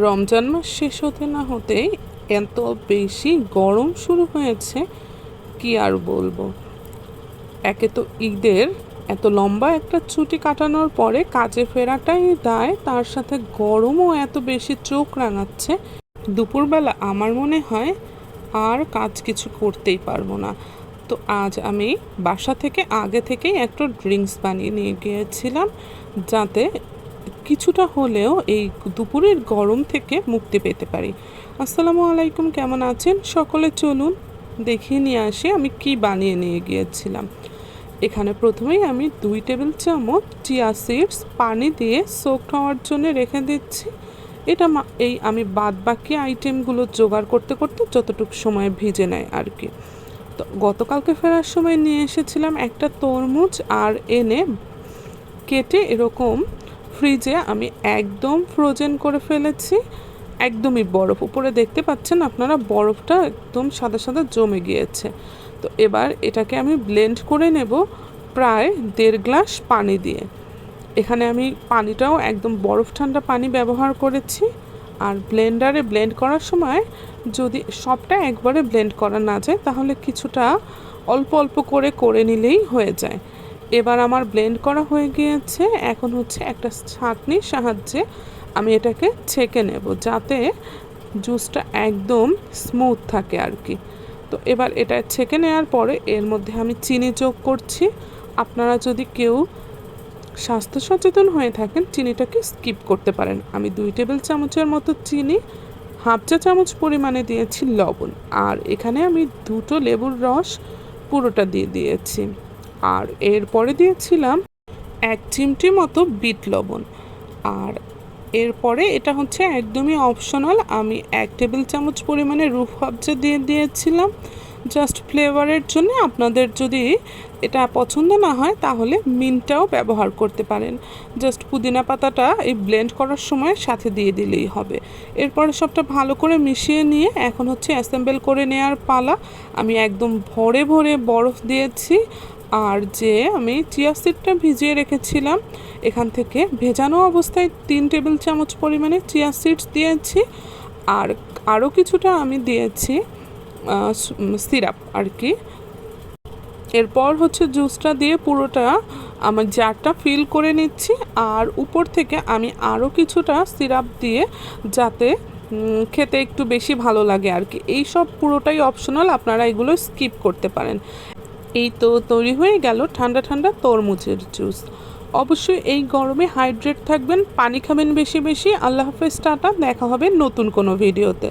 রমজান মাস শেষ হতে না হতেই এত বেশি গরম শুরু হয়েছে, কি আর বলব? একে তো ঈদের এত লম্বা একটা ছুটি কাটানোর পরে কাজে ফেরাটাই দায়, তার সাথে গরমও এত বেশি চোখ রাঙাচ্ছে। দুপুরবেলা আমার মনে হয় আর কাজ কিছু করতেই পারব না। তো আজ আমি বাসা থেকে আগে থেকেই একটা ড্রিঙ্কস বানিয়ে নিয়ে গিয়েছিলাম, যাতে কিছুটা হলেও এই দুপুরের গরম থেকে মুক্তি পেতে পারি। আসসালামু আলাইকুম, কেমন আছেন? সকলে চলুন দেখিয়ে নিয়ে আসে আমি কি বানিয়ে নিয়ে গিয়েছিলাম। এখানে প্রথমেই আমি দুই টেবিল চামচ চিয়া সিডস পানি দিয়ে সোক হওয়ার জন্য রেখে দিচ্ছি। এটা এই আমি বাদ বাকি আইটেমগুলো জোগাড় করতে করতে যতটুকু সময় ভিজে নেয় আর কি। তো গতকালকে ফেরার সময় নিয়ে এসেছিলাম একটা তরমুজ আর এনে কেটে এরকম ফ্রিজে আমি একদম ফ্রোজেন করে ফেলেছি, একদমই বরফ। উপরে দেখতে পাচ্ছেন আপনারা বরফটা একদম সাদা সাদা জমে গিয়েছে। তো এবার এটাকে আমি ব্লেন্ড করে নেব প্রায় দেড় গ্লাস পানি দিয়ে। এখানে আমি পানিটাও একদম বরফ ঠান্ডা পানি ব্যবহার করেছি। আর ব্লেন্ডারে ব্লেন্ড করার সময় যদি সবটা একবারে ব্লেন্ড করা না যায়, তাহলে কিছুটা অল্প অল্প করে করে নিলেই হয়ে যায়। এবার আমার ব্লেন্ড করা হয়ে গিয়েছে। এখন হচ্ছে একটা ছাঁকনির সাহায্যে আমি এটাকে ছেঁকে নেব যাতে জুসটা একদম স্মুথ থাকে আর কি। তো এবার এটা ছেঁকে নেওয়ার পরে এর মধ্যে আমি চিনি যোগ করছি। আপনারা যদি কেউ স্বাস্থ্য সচেতন হয়ে থাকেন, চিনিটাকে স্কিপ করতে পারেন। আমি দুই টেবিল চামচের মতো চিনি, হাফ চা চামচ পরিমাণে দিয়েছি লবণ। আর এখানে আমি দুটো লেবুর রস পুরোটা দিয়ে দিয়েছি। আর এরপরে দিয়েছিলাম এক চিমটি মতো বিট লবণ। আর এরপরে এটা হচ্ছে একদমই অপশনাল আমি এক টেবিল চামচ পরিমাণে রুফ হাবজা দিয়ে দিয়েছিলাম। জাস্ট ফ্লেভারের জন্য আপনাদের যদি এটা পছন্দ না হয়, তাহলে মিনটাও ব্যবহার করতে পারেন। জাস্ট পুদিনা পাতাটা এই ব্লেন্ড করার সময় সাথে দিয়ে দিলেই হবে। এরপরে সবটা ভালো করে মিশিয়ে নিয়ে এখন হচ্ছে অ্যাসেম্বল করে নেওয়ার পালা। আমি একদম ভরে ভরে বরফ দিয়েছি। আর যে আমি চিয়া সিডটা ভিজিয়ে রেখেছিলাম, এখান থেকে ভেজানো অবস্থায় তিন টেবিল চামচ পরিমাণে চিয়া সিডস দিয়েছি আর আরও কিছুটা আমি দিয়েছি সিরাপ আর কি। এরপর হচ্ছে জুসটা দিয়ে পুরোটা আমার জারটা ফিল করে নিচ্ছি আর উপর থেকে আমি আরও কিছুটা সিরাপ দিয়ে যাতে খেতে একটু বেশি ভালো লাগে আর কি। এই সব পুরোটাই অপশনাল আপনারা এগুলো স্কিপ করতে পারেন। এই তো তৈরি হয়ে গেল ঠান্ডা ঠান্ডা তরমুজের জুস। অবশ্যই এই গরমে হাইড্রেট থাকবেন, পানি খাবেন বেশি বেশি। আল্লাহ হাফেজ, টাটা। দেখা হবে নতুন কোনো ভিডিওতে